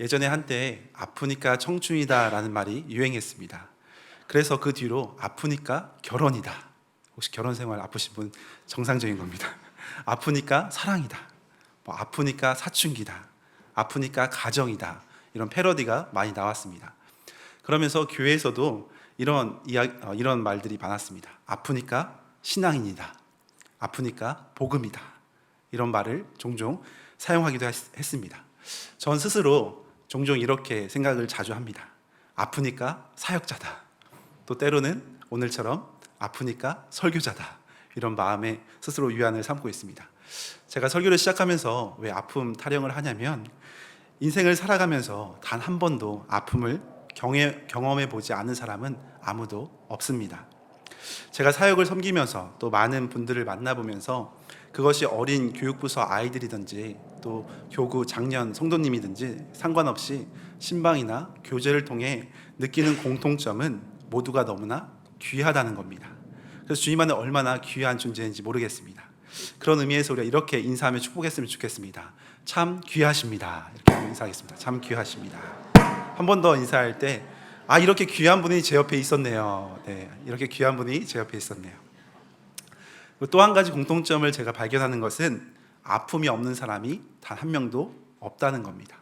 예전에 한때 아프니까 청춘이다라는 말이 유행했습니다. 그래서 그 뒤로 아프니까 결혼이다. 혹시 결혼 생활 아프신 분 정상적인 겁니다. 아프니까 사랑이다. 뭐 아프니까 사춘기다. 아프니까 가정이다. 이런 패러디가 많이 나왔습니다. 그러면서 교회에서도 이런 이야, 어, 이런 말들이 많았습니다. 아프니까 신앙인이다. 아프니까 복음이다. 이런 말을 종종 사용하기도 했, 했습니다. 전 스스로 종종 이렇게 생각을 자주 합니다. 아프니까 사역자다. 또 때로는 오늘처럼 아프니까 설교자다. 이런 마음에 스스로 위안을 삼고 있습니다. 제가 설교를 시작하면서 왜 아픔 타령을 하냐면 인생을 살아가면서 단 한 번도 아픔을 경해, 경험해 보지 않은 사람은 아무도 없습니다. 제가 사역을 섬기면서 또 많은 분들을 만나보면서 그것이 어린 교육부서 아이들이든지 또 교구 장년 성도님이든지 상관없이 신방이나 교제를 통해 느끼는 공통점은 모두가 너무나 귀하다는 겁니다. 그래서 주님 안에 얼마나 귀한 존재인지 모르겠습니다. 그런 의미에서 우리가 이렇게 인사하며 축복했으면 좋겠습니다. 참 귀하십니다. 이렇게 인사하겠습니다. 참 귀하십니다. 한 번 더 인사할 때, 아, 이렇게 귀한 분이 제 옆에 있었네요. 네, 이렇게 귀한 분이 제 옆에 있었네요. 또 한 가지 공통점을 제가 발견하는 것은 아픔이 없는 사람이 단 한 명도 없다는 겁니다.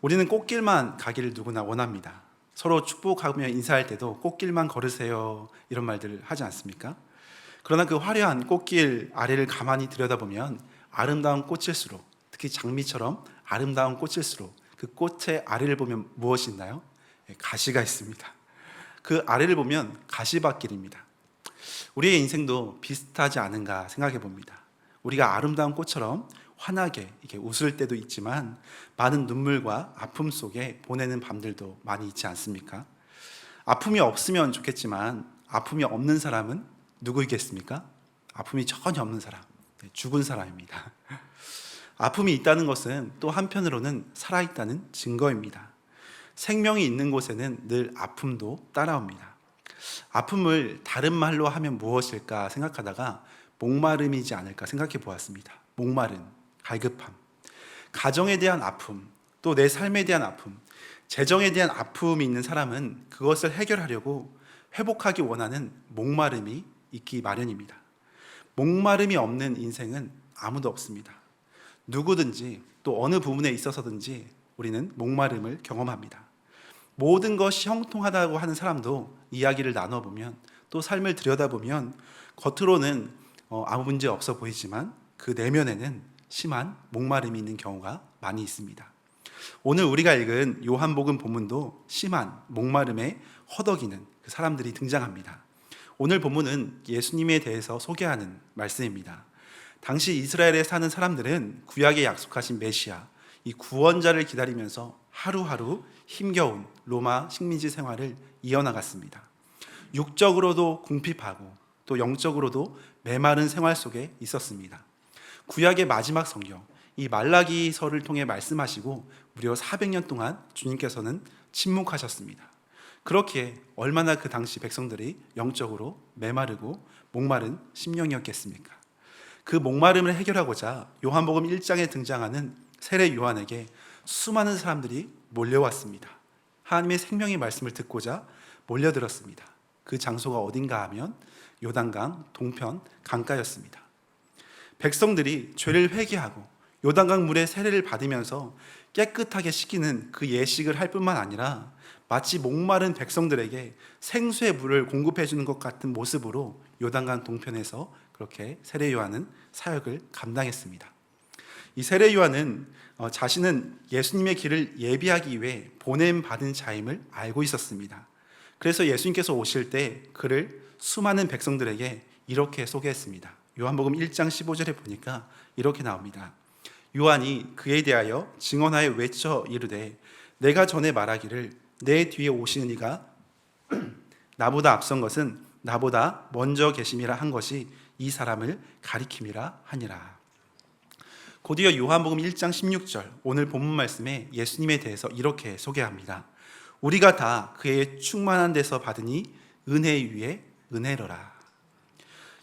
우리는 꽃길만 가기를 누구나 원합니다. 서로 축복하며 인사할 때도 꽃길만 걸으세요. 이런 말들을 하지 않습니까? 그러나 그 화려한 꽃길 아래를 가만히 들여다보면 아름다운 꽃일수록 특히 장미처럼 아름다운 꽃일수록 그 꽃의 아래를 보면 무엇이 있나요? 예, 가시가 있습니다. 그 아래를 보면 가시밭길입니다. 우리의 인생도 비슷하지 않은가 생각해 봅니다. 우리가 아름다운 꽃처럼 환하게 이렇게 웃을 때도 있지만 많은 눈물과 아픔 속에 보내는 밤들도 많이 있지 않습니까? 아픔이 없으면 좋겠지만 아픔이 없는 사람은 누구이겠습니까? 아픔이 전혀 없는 사람, 네, 죽은 사람입니다. 아픔이 있다는 것은 또 한편으로는 살아있다는 증거입니다. 생명이 있는 곳에는 늘 아픔도 따라옵니다. 아픔을 다른 말로 하면 무엇일까 생각하다가 목마름이지 않을까 생각해 보았습니다. 목마름, 갈급함. 가정에 대한 아픔, 또 내 삶에 대한 아픔, 재정에 대한 아픔이 있는 사람은 그것을 해결하려고 회복하기 원하는 목마름이 있기 마련입니다. 목마름이 없는 인생은 아무도 없습니다. 누구든지 또 어느 부분에 있어서든지 우리는 목마름을 경험합니다. 모든 것이 형통하다고 하는 사람도 이야기를 나눠보면 또 삶을 들여다보면 겉으로는 어, 아무 문제 없어 보이지만 그 내면에는 심한 목마름이 있는 경우가 많이 있습니다. 오늘 우리가 읽은 요한복음 본문도 심한 목마름에 허덕이는 그 사람들이 등장합니다. 오늘 본문은 예수님에 대해서 소개하는 말씀입니다. 당시 이스라엘에 사는 사람들은 구약에 약속하신 메시아, 이 구원자를 기다리면서 하루하루 힘겨운 로마 식민지 생활을 이어나갔습니다. 육적으로도 궁핍하고 또 영적으로도 메마른 생활 속에 있었습니다. 구약의 마지막 성경, 이 말라기서를 통해 말씀하시고 무려 400년 동안 주님께서는 침묵하셨습니다. 그렇게 얼마나 그 당시 백성들이 영적으로 메마르고 목마른 심령이었겠습니까? 그 목마름을 해결하고자 요한복음 1장에 등장하는 세례 요한에게 수많은 사람들이 몰려왔습니다. 하나님의 생명의 말씀을 듣고자 몰려들었습니다. 그 장소가 어딘가 하면 요단강 동편 강가였습니다. 백성들이 죄를 회개하고 요단강 물의 세례를 받으면서 깨끗하게 씻기는 그 예식을 할 뿐만 아니라 마치 목마른 백성들에게 생수의 물을 공급해 주는 것 같은 모습으로 요단강 동편에서 그렇게 세례 요한은 사역을 감당했습니다. 이 세례 요한은 어, 자신은 예수님의 길을 예비하기 위해 보냄 받은 자임을 알고 있었습니다. 그래서 예수님께서 오실 때 그를 수많은 백성들에게 이렇게 소개했습니다. 요한복음 1장 15절에 보니까 이렇게 나옵니다. 요한이 그에 대하여 증언하여 외쳐 이르되 내가 전에 말하기를 내 뒤에 오시는 이가 나보다 앞선 것은 나보다 먼저 계심이라 한 것이 이 사람을 가리킴이라 하니라. 곧이어 요한복음 1장 16절 오늘 본문 말씀에 예수님에 대해서 이렇게 소개합니다. 우리가 다 그의 충만한 데서 받으니 은혜 위에 은혜로라.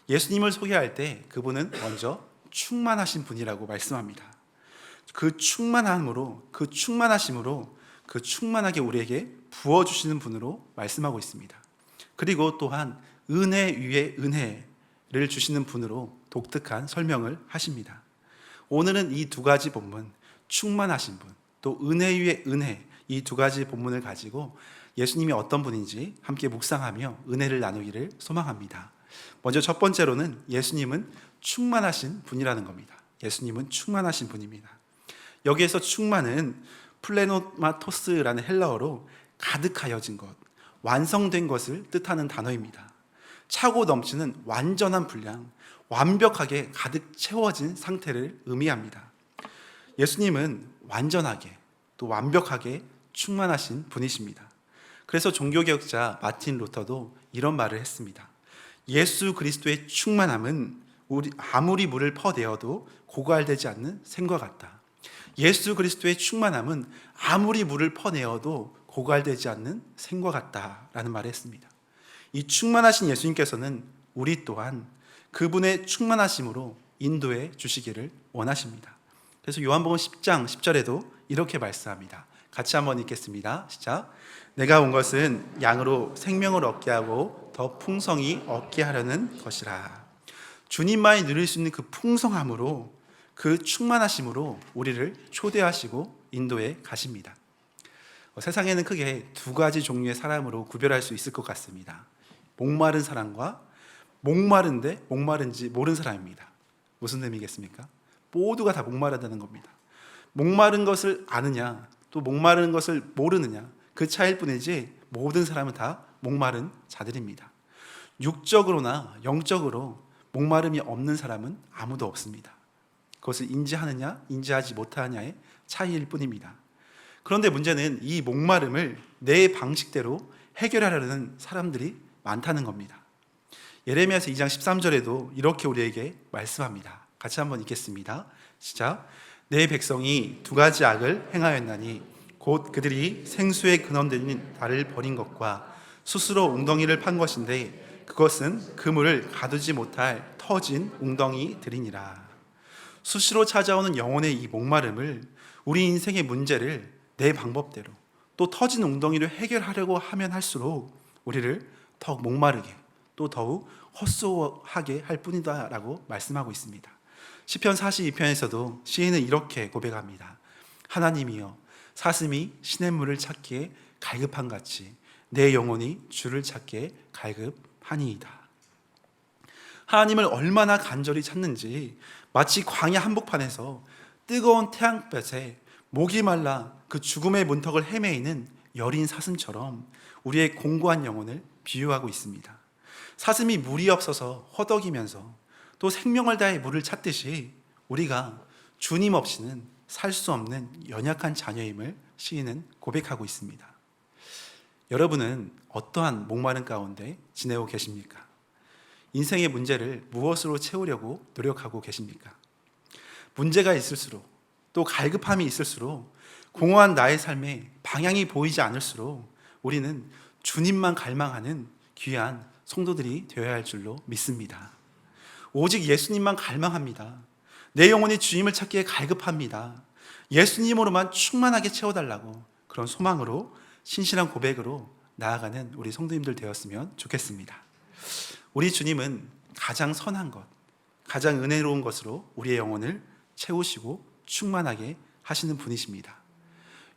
예수님을 소개할 때 그분은 먼저 충만하신 분이라고 말씀합니다. 그 충만함으로 그 충만하심으로 그 충만하게 우리에게 부어 주시는 분으로 말씀하고 있습니다. 그리고 또한 은혜 위에 은혜를 주시는 분으로 독특한 설명을 하십니다. 오늘은 이 두 가지 본문 충만하신 분, 또 은혜 위에 은혜 이 두 가지 본문을 가지고 예수님이 어떤 분인지 함께 묵상하며 은혜를 나누기를 소망합니다. 먼저 첫 번째로는 예수님은 충만하신 분이라는 겁니다. 예수님은 충만하신 분입니다. 여기에서 충만은 플레노마토스라는 헬라어로 가득하여진 것, 완성된 것을 뜻하는 단어입니다. 차고 넘치는 완전한 분량, 완벽하게 가득 채워진 상태를 의미합니다. 예수님은 완전하게 또 완벽하게 충만하신 분이십니다. 그래서 종교개혁자 마틴 루터도 이런 말을 했습니다. 예수 그리스도의 충만함은 우리 아무리 물을 퍼내어도 고갈되지 않는 샘과 같다. 예수 그리스도의 충만함은 아무리 물을 퍼내어도 고갈되지 않는 샘과 같다라는 말을 했습니다. 이 충만하신 예수님께서는 우리 또한 그분의 충만하심으로 인도해 주시기를 원하십니다. 그래서 요한복음 10장 10절에도 이렇게 말씀합니다. 같이 한번 읽겠습니다. 시작. 내가 온 것은 양으로 생명을 얻게 하고 더 풍성히 얻게 하려는 것이라. 주님만이 누릴 수 있는 그 풍성함으로 그 충만하심으로 우리를 초대하시고 인도에 가십니다. 어, 세상에는 크게 두 가지 종류의 사람으로 구별할 수 있을 것 같습니다. 목마른 사람과 목마른데 목마른지 모르는 사람입니다. 무슨 의미겠습니까? 모두가 다 목마르다는 겁니다. 목마른 것을 아느냐, 또 목마른 것을 모르느냐, 그 차이일 뿐이지 모든 사람은 다 목마른 자들입니다. 육적으로나 영적으로 목마름이 없는 사람은 아무도 없습니다. 그것을 인지하느냐, 인지하지 못하느냐의 차이일 뿐입니다. 그런데 문제는 이 목마름을 내 방식대로 해결하려는 사람들이 많다는 겁니다. 예레미야서 2장 13절에도 이렇게 우리에게 말씀합니다. 같이 한번 읽겠습니다. 시작. 내 백성이 두 가지 악을 행하였나니 곧 그들이 생수의 근원되는 나를 버린 것과 스스로 웅덩이를 판 것인데 그것은 그물을 가두지 못할 터진 웅덩이들이니라. 수시로 찾아오는 영혼의 이 목마름을 우리 인생의 문제를 내 방법대로 또 터진 웅덩이를 해결하려고 하면 할수록 우리를 더 목마르게 또 더욱 헛소하게 할 뿐이다라고 말씀하고 있습니다. 시편 42편에서도 시인은 이렇게 고백합니다. 하나님이여 사슴이 시냇물을 찾기에 갈급한 같이 내 영혼이 주를 찾기에 갈급하니이다. 하나님을 얼마나 간절히 찾는지 마치 광야 한복판에서 뜨거운 태양볕에 목이 말라 그 죽음의 문턱을 헤매이는 여린 사슴처럼 우리의 공고한 영혼을 비유하고 있습니다. 사슴이 물이 없어서 허덕이면서 또 생명을 다해 물을 찾듯이 우리가 주님 없이는 살 수 없는 연약한 자녀임을 시인은 고백하고 있습니다. 여러분은 어떠한 목마른 가운데 지내고 계십니까? 인생의 문제를 무엇으로 채우려고 노력하고 계십니까? 문제가 있을수록 또 갈급함이 있을수록 공허한 나의 삶에 방향이 보이지 않을수록 우리는 주님만 갈망하는 귀한 성도들이 되어야 할 줄로 믿습니다. 오직 예수님만 갈망합니다. 내 영혼이 주님을 찾기에 갈급합니다. 예수님으로만 충만하게 채워달라고 그런 소망으로 신실한 고백으로 나아가는 우리 성도님들 되었으면 좋겠습니다. 우리 주님은 가장 선한 것, 가장 은혜로운 것으로 우리의 영혼을 채우시고 충만하게 하시는 분이십니다.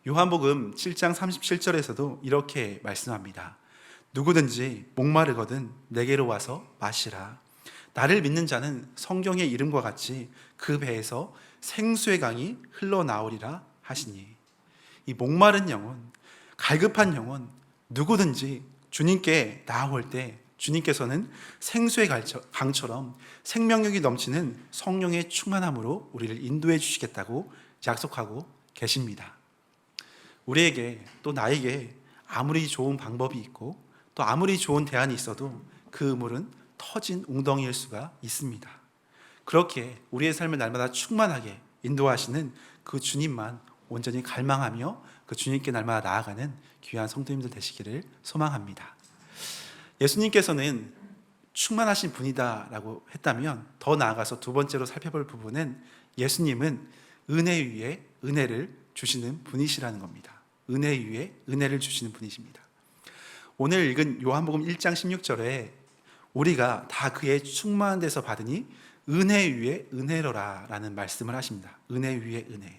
요한복음 7장 37절에서도 이렇게 말씀합니다. 누구든지 목마르거든 내게로 와서 마시라. 나를 믿는 자는 성경의 이름과 같이 그 배에서 생수의 강이 흘러나오리라 하시니 이 목마른 영혼, 갈급한 영혼 누구든지 주님께 나아올 때 주님께서는 생수의 강처럼 생명력이 넘치는 성령의 충만함으로 우리를 인도해 주시겠다고 약속하고 계십니다. 우리에게 또 나에게 아무리 좋은 방법이 있고 또 아무리 좋은 대안이 있어도 그 물은 터진 웅덩이일 수가 있습니다. 그렇게 우리의 삶을 날마다 충만하게 인도하시는 그 주님만 온전히 갈망하며 그 주님께 날마다 나아가는 귀한 성도님들 되시기를 소망합니다. 예수님께서는 충만하신 분이다라고 했다면 더 나아가서 두 번째로 살펴볼 부분은 예수님은 은혜 위에 은혜를 주시는 분이시라는 겁니다. 은혜 위에 은혜를 주시는 분이십니다. 오늘 읽은 요한복음 1장 16절에 우리가 다 그의 충만한 데서 받으니 은혜 위에 은혜로라 라는 말씀을 하십니다. 은혜 위에 은혜.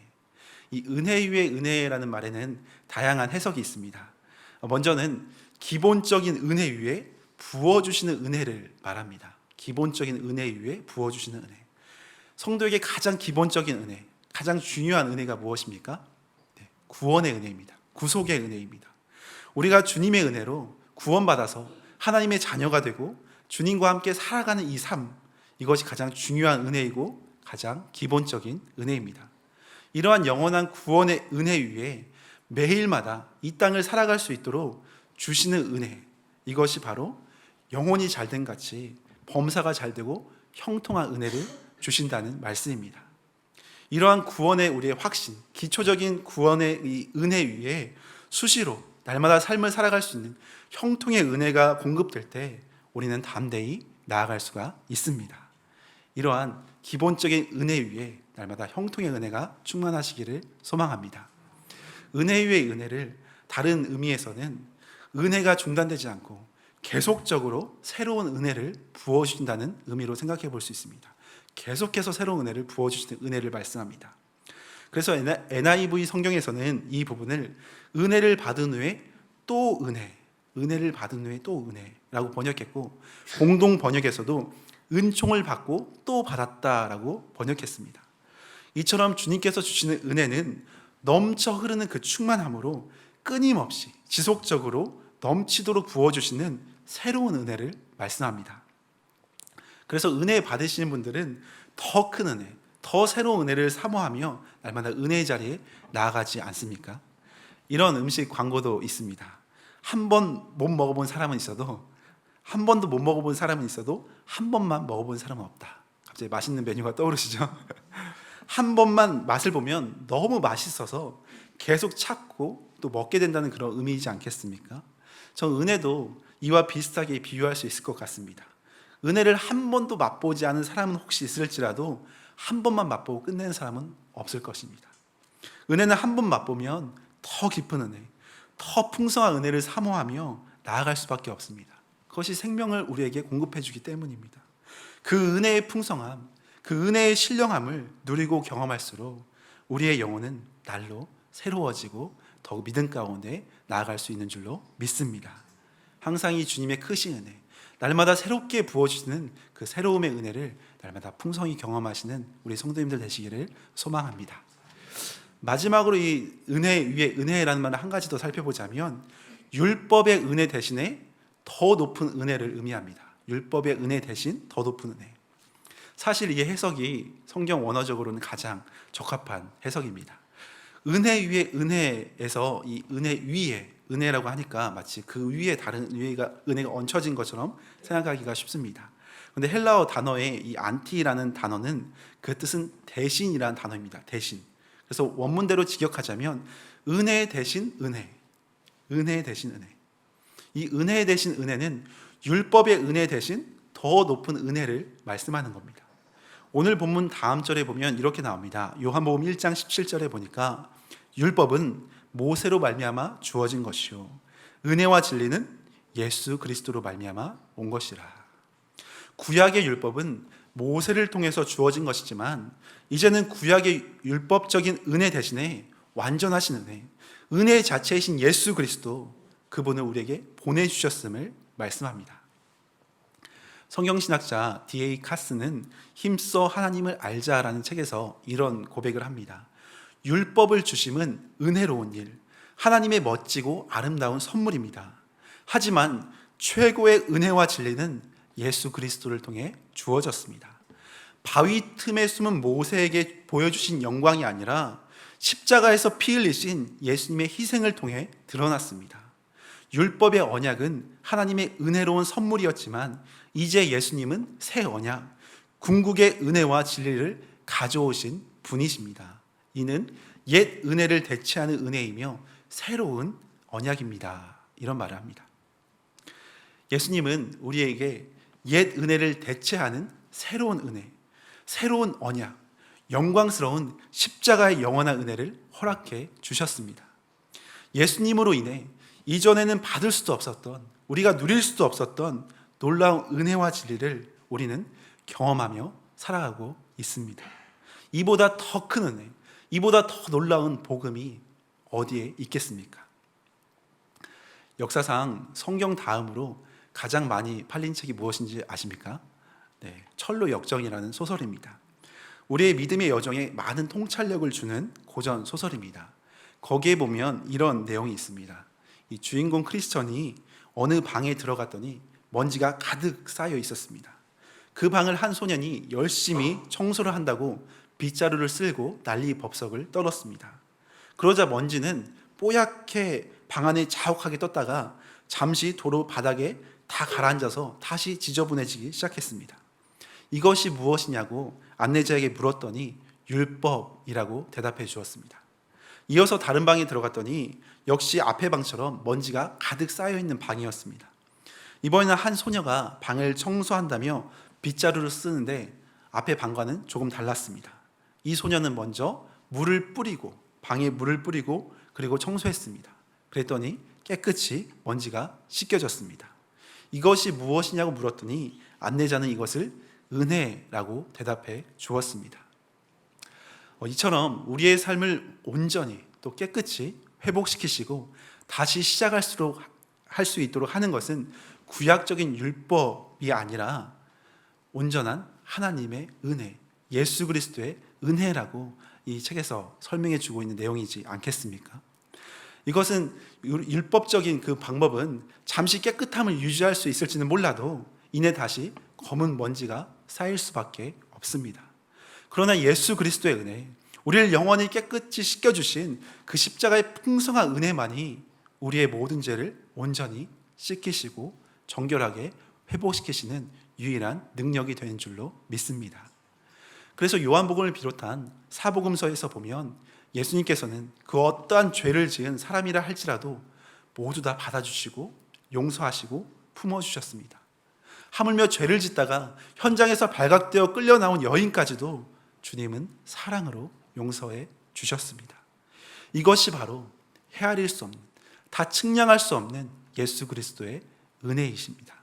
이 은혜 위에 은혜라는 말에는 다양한 해석이 있습니다. 먼저는 기본적인 은혜 위에 부어 주시는 은혜를 말합니다. 기본적인 은혜 위에 부어 주시는 은혜. 성도에게 가장 기본적인 은혜, 가장 중요한 은혜가 무엇입니까? 네, 구원의 은혜입니다. 구속의 은혜입니다. 우리가 주님의 은혜로 구원받아서 하나님의 자녀가 되고 주님과 함께 살아가는 이 삶, 이것이 가장 중요한 은혜이고 가장 기본적인 은혜입니다. 이러한 영원한 구원의 은혜 위에 매일마다 이 땅을 살아갈 수 있도록 주시는 은혜, 이것이 바로 영혼이 잘된 같이 범사가 잘 되고 형통한 은혜를 주신다는 말씀입니다. 이러한 구원의 우리의 확신, 기초적인 구원의 이 은혜 위에 수시로 날마다 삶을 살아갈 수 있는 형통의 은혜가 공급될 때 우리는 담대히 나아갈 수가 있습니다. 이러한 기본적인 은혜 위에 날마다 형통의 은혜가 충만하시기를 소망합니다. 은혜 위의 은혜를 다른 의미에서는 은혜가 중단되지 않고 계속적으로 새로운 은혜를 부어주신다는 의미로 생각해 볼 수 있습니다. 계속해서 새로운 은혜를 부어주시는 은혜를 말씀합니다. 그래서 NIV 성경에서는 이 부분을 은혜를 받은 후에 또 은혜, 은혜를 받은 후에 또 은혜라고 번역했고 공동 번역에서도 은총을 받고 또 받았다라고 번역했습니다. 이처럼 주님께서 주시는 은혜는 넘쳐 흐르는 그 충만함으로 끊임없이 지속적으로 넘치도록 부어주시는 새로운 은혜를 말씀합니다. 그래서 은혜 받으시는 분들은 더 큰 은혜, 더 새로운 은혜를 사모하며 날마다 은혜의 자리에 나아가지 않습니까? 이런 음식 광고도 있습니다. 한 번 못 먹어본 사람은 있어도 한 번도 못 먹어본 사람은 있어도 한 번만 먹어본 사람은 없다. 갑자기 맛있는 메뉴가 떠오르시죠? 한 번만 맛을 보면 너무 맛있어서 계속 찾고 또 먹게 된다는 그런 의미이지 않겠습니까? 저 은혜도 이와 비슷하게 비유할 수 있을 것 같습니다. 은혜를 한 번도 맛보지 않은 사람은 혹시 있을지라도 한 번만 맛보고 끝내는 사람은 없을 것입니다. 은혜는 한 번 맛보면 더 깊은 은혜, 더 풍성한 은혜를 사모하며 나아갈 수밖에 없습니다. 그것이 생명을 우리에게 공급해 주기 때문입니다. 그 은혜의 풍성함, 그 은혜의 신령함을 누리고 경험할수록 우리의 영혼은 날로 새로워지고 더욱 믿음 가운데 나아갈 수 있는 줄로 믿습니다. 항상 이 주님의 크신 은혜, 날마다 새롭게 부어주시는 그 새로움의 은혜를 날마다 풍성히 경험하시는 우리 성도님들 되시기를 소망합니다. 마지막으로 이 은혜 위에 은혜라는 말을 한 가지 더 살펴보자면 율법의 은혜 대신에 더 높은 은혜를 의미합니다. 율법의 은혜 대신 더 높은 은혜. 사실 이 해석이 성경 원어적으로는 가장 적합한 해석입니다. 은혜 위에 은혜에서 이 은혜 위에 은혜라고 하니까 마치 그 위에 다른 은혜가 은혜가 얹혀진 것처럼 생각하기가 쉽습니다. 근데 헬라어 단어의 이 안티라는 단어는 그 뜻은 대신이라는 단어입니다. 대신. 그래서 원문대로 직역하자면 은혜 대신 은혜. 은혜 대신 은혜. 이 은혜 대신 은혜는 율법의 은혜 대신 더 높은 은혜를 말씀하는 겁니다. 오늘 본문 다음 절에 보면 이렇게 나옵니다. 요한복음 1장 17절에 보니까 율법은 모세로 말미암아 주어진 것이요 은혜와 진리는 예수 그리스도로 말미암아 온 것이라. 구약의 율법은 모세를 통해서 주어진 것이지만 이제는 구약의 율법적인 은혜 대신에 완전하신 은혜, 은혜 자체이신 예수 그리스도 그분을 우리에게 보내 주셨음을 말씀합니다. 성경신학자 D.A. 카스는 힘써 하나님을 알자라는 책에서 이런 고백을 합니다. 율법을 주심은 은혜로운 일, 하나님의 멋지고 아름다운 선물입니다. 하지만 최고의 은혜와 진리는 예수 그리스도를 통해 주어졌습니다. 바위 틈에 숨은 모세에게 보여주신 영광이 아니라 십자가에서 피 흘리신 예수님의 희생을 통해 드러났습니다. 율법의 언약은 하나님의 은혜로운 선물이었지만 이제 예수님은 새 언약, 궁극의 은혜와 진리를 가져오신 분이십니다. 이는 옛 은혜를 대체하는 은혜이며 새로운 언약입니다. 이런 말을 합니다. 예수님은 우리에게 옛 은혜를 대체하는 새로운 은혜, 새로운 언약, 영광스러운 십자가의 영원한 은혜를 허락해 주셨습니다. 예수님으로 인해 이전에는 받을 수도 없었던 우리가 누릴 수도 없었던 놀라운 은혜와 진리를 우리는 경험하며 살아가고 있습니다. 이보다 더 큰 은혜, 이보다 더 놀라운 복음이 어디에 있겠습니까? 역사상 성경 다음으로 가장 많이 팔린 책이 무엇인지 아십니까? 네, 철로 역정이라는 소설입니다. 우리의 믿음의 여정에 많은 통찰력을 주는 고전 소설입니다. 거기에 보면 이런 내용이 있습니다. 이 주인공 크리스천이 어느 방에 들어갔더니 먼지가 가득 쌓여 있었습니다. 그 방을 한 소년이 열심히 청소를 한다고 빗자루를 쓸고 난리 법석을 떨었습니다. 그러자 먼지는 뽀얗게 방 안에 자욱하게 떴다가 잠시 도로 바닥에 다 가라앉아서 다시 지저분해지기 시작했습니다. 이것이 무엇이냐고 안내자에게 물었더니 율법이라고 대답해 주었습니다. 이어서 다른 방에 들어갔더니 역시 앞의 방처럼 먼지가 가득 쌓여 있는 방이었습니다. 이번에는 한 소녀가 방을 청소한다며 빗자루를 쓰는데 앞의 방과는 조금 달랐습니다. 이 소녀는 먼저 물을 뿌리고 방에 물을 뿌리고 그리고 청소했습니다. 그랬더니 깨끗이 먼지가 씻겨졌습니다. 이것이 무엇이냐고 물었더니 안내자는 이것을 은혜라고 대답해 주었습니다. 어, 이처럼 우리의 삶을 온전히 또 깨끗이 회복시키시고 다시 시작할수록 할 수 있도록 하는 것은 구약적인 율법이 아니라 온전한 하나님의 은혜, 예수 그리스도의 은혜라고 이 책에서 설명해 주고 있는 내용이지 않겠습니까? 이것은 율법적인 그 방법은 잠시 깨끗함을 유지할 수 있을지는 몰라도 이내 다시 검은 먼지가 쌓일 수밖에 없습니다. 그러나 예수 그리스도의 은혜, 우리를 영원히 깨끗이 씻겨주신 그 십자가의 풍성한 은혜만이 우리의 모든 죄를 온전히 씻기시고 정결하게 회복시키시는 유일한 능력이 되는 줄로 믿습니다. 그래서 요한복음을 비롯한 사복음서에서 보면 예수님께서는 그 어떠한 죄를 지은 사람이라 할지라도 모두 다 받아주시고 용서하시고 품어주셨습니다. 하물며 죄를 짓다가 현장에서 발각되어 끌려 나온 여인까지도 주님은 사랑으로 용서해 주셨습니다. 이것이 바로 헤아릴 수 없는, 다 측량할 수 없는 예수 그리스도의 은혜이십니다.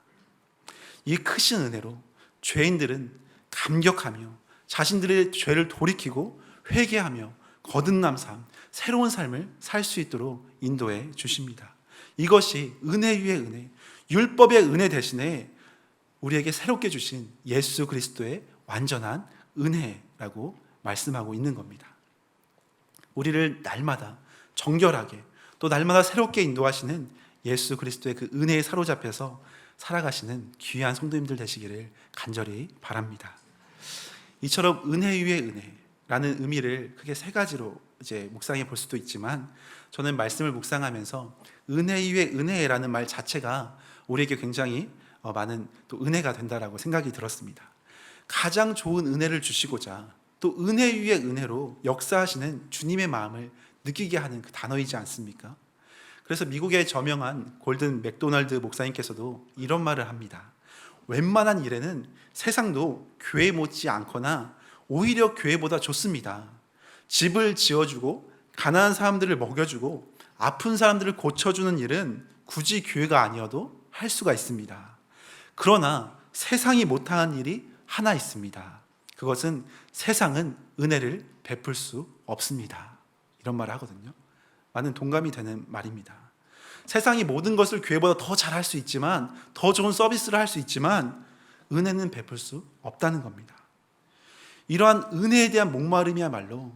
이 크신 은혜로 죄인들은 감격하며 자신들의 죄를 돌이키고 회개하며 거듭남 삶, 새로운 삶을 살 수 있도록 인도해 주십니다. 이것이 은혜 위의 은혜, 율법의 은혜 대신에 우리에게 새롭게 주신 예수 그리스도의 완전한 은혜라고 말씀하고 있는 겁니다. 우리를 날마다 정결하게 또 날마다 새롭게 인도하시는 예수 그리스도의 그 은혜에 사로잡혀서 살아가시는 귀한 성도님들 되시기를 간절히 바랍니다. 이처럼 은혜 위의 은혜라는 의미를 크게 세 가지로 이제 묵상해 볼 수도 있지만 저는 말씀을 묵상하면서 은혜 위의 은혜라는 말 자체가 우리에게 굉장히 어, 많은 또 은혜가 된다라고 생각이 들었습니다. 가장 좋은 은혜를 주시고자 또 은혜 위의 은혜로 역사하시는 주님의 마음을 느끼게 하는 그 단어이지 않습니까? 그래서 미국의 저명한 골든 맥도날드 목사님께서도 이런 말을 합니다. 웬만한 일에는 세상도 교회 못지 않거나 오히려 교회보다 좋습니다. 집을 지어주고 가난한 사람들을 먹여주고 아픈 사람들을 고쳐주는 일은 굳이 교회가 아니어도 할 수가 있습니다. 그러나 세상이 못하는 일이 하나 있습니다. 그것은 세상은 은혜를 베풀 수 없습니다. 이런 말을 하거든요. 많은 동감이 되는 말입니다. 세상이 모든 것을 교회보다 더 잘할 수 있지만 더 좋은 서비스를 할 수 있지만 은혜는 베풀 수 없다는 겁니다. 이러한 은혜에 대한 목마름이야말로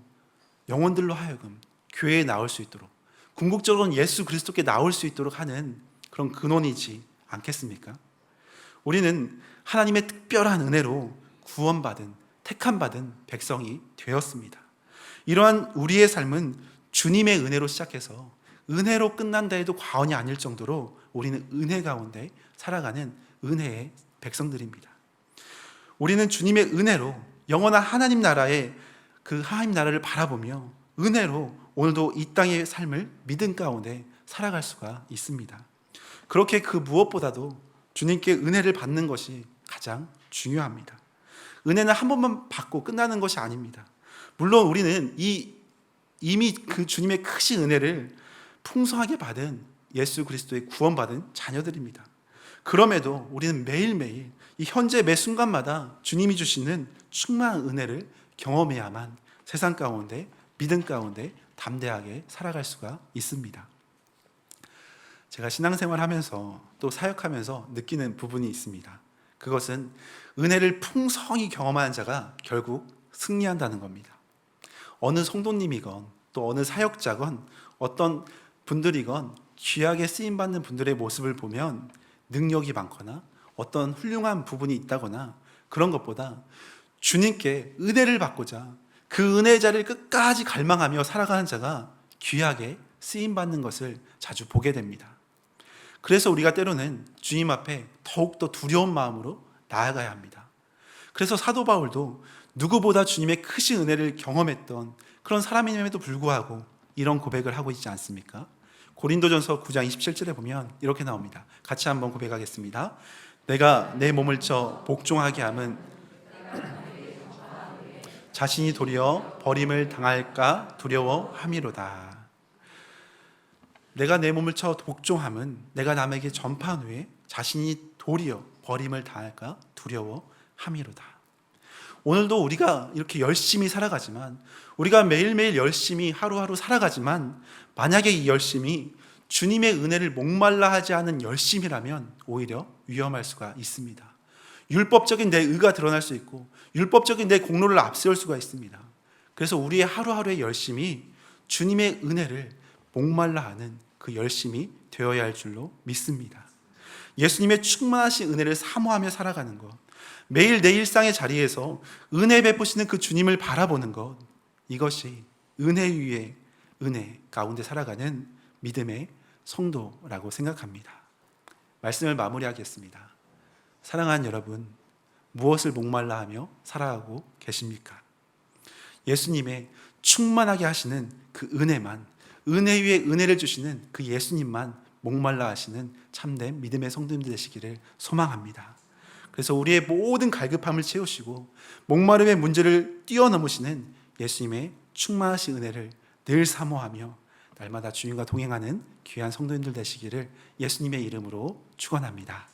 영혼들로 하여금 교회에 나올 수 있도록 궁극적으로는 예수 그리스도께 나올 수 있도록 하는 그런 근원이지 않겠습니까? 우리는 하나님의 특별한 은혜로 구원받은 택함 받은 백성이 되었습니다. 이러한 우리의 삶은 주님의 은혜로 시작해서 은혜로 끝난다 해도 과언이 아닐 정도로 우리는 은혜 가운데 살아가는 은혜의 백성들입니다. 우리는 주님의 은혜로 영원한 하나님 나라의 그 하나님 나라를 바라보며 은혜로 오늘도 이 땅의 삶을 믿음 가운데 살아갈 수가 있습니다. 그렇게 그 무엇보다도 주님께 은혜를 받는 것이 가장 중요합니다. 은혜는 한 번만 받고 끝나는 것이 아닙니다. 물론 우리는 이 이미 그 주님의 크신 은혜를 풍성하게 받은 예수 그리스도의 구원받은 자녀들입니다. 그럼에도 우리는 매일매일 이 현재 매 순간마다 주님이 주시는 충만한 은혜를 경험해야만 세상 가운데 믿음 가운데 담대하게 살아갈 수가 있습니다. 제가 신앙생활 하면서 또 사역하면서 느끼는 부분이 있습니다. 그것은 은혜를 풍성히 경험하는 자가 결국 승리한다는 겁니다. 어느 성도님이건 또 어느 사역자건 어떤 분들이건 귀하게 쓰임 받는 분들의 모습을 보면 능력이 많거나 어떤 훌륭한 부분이 있다거나 그런 것보다 주님께 은혜를 받고자 그 은혜의 자리를 끝까지 갈망하며 살아가는 자가 귀하게 쓰임 받는 것을 자주 보게 됩니다. 그래서 우리가 때로는 주님 앞에 더욱더 두려운 마음으로 나아가야 합니다. 그래서 사도 바울도 누구보다 주님의 크신 은혜를 경험했던 그런 사람임에도 불구하고 이런 고백을 하고 있지 않습니까? 고린도전서 9장 27절에 보면 이렇게 나옵니다. 같이 한번 고백하겠습니다. 내가 내 몸을 쳐 복종하게 함은 자신이 도리어 버림을 당할까 두려워함이로다. 내가 내 몸을 쳐 복종함은 내가 남에게 전파한 후에 자신이 도리어 버림을 당할까 두려워함이로다. 오늘도 우리가 이렇게 열심히 살아가지만 우리가 매일매일 열심히 하루하루 살아가지만 만약에 이 열심이 주님의 은혜를 목말라 하지 않은 열심이라면 오히려 위험할 수가 있습니다. 율법적인 내 의가 드러날 수 있고 율법적인 내 공로를 앞세울 수가 있습니다. 그래서 우리의 하루하루의 열심이 주님의 은혜를 목말라 하는 그 열심이 되어야 할 줄로 믿습니다. 예수님의 충만하신 은혜를 사모하며 살아가는 것, 매일 내 일상의 자리에서 은혜 베푸시는 그 주님을 바라보는 것, 이것이 은혜 위에 은혜 가운데 살아가는 믿음의 성도라고 생각합니다. 말씀을 마무리하겠습니다. 사랑하는 여러분, 무엇을 목말라 하며 살아가고 계십니까? 예수님의 충만하게 하시는 그 은혜만, 은혜 위에 은혜를 주시는 그 예수님만 목말라 하시는 참된 믿음의 성도님들 되시기를 소망합니다. 그래서 우리의 모든 갈급함을 채우시고 목마름의 문제를 뛰어넘으시는 예수님의 충만하신 은혜를 늘 사모하며 날마다 주님과 동행하는 귀한 성도님들 되시기를 예수님의 이름으로 축원합니다.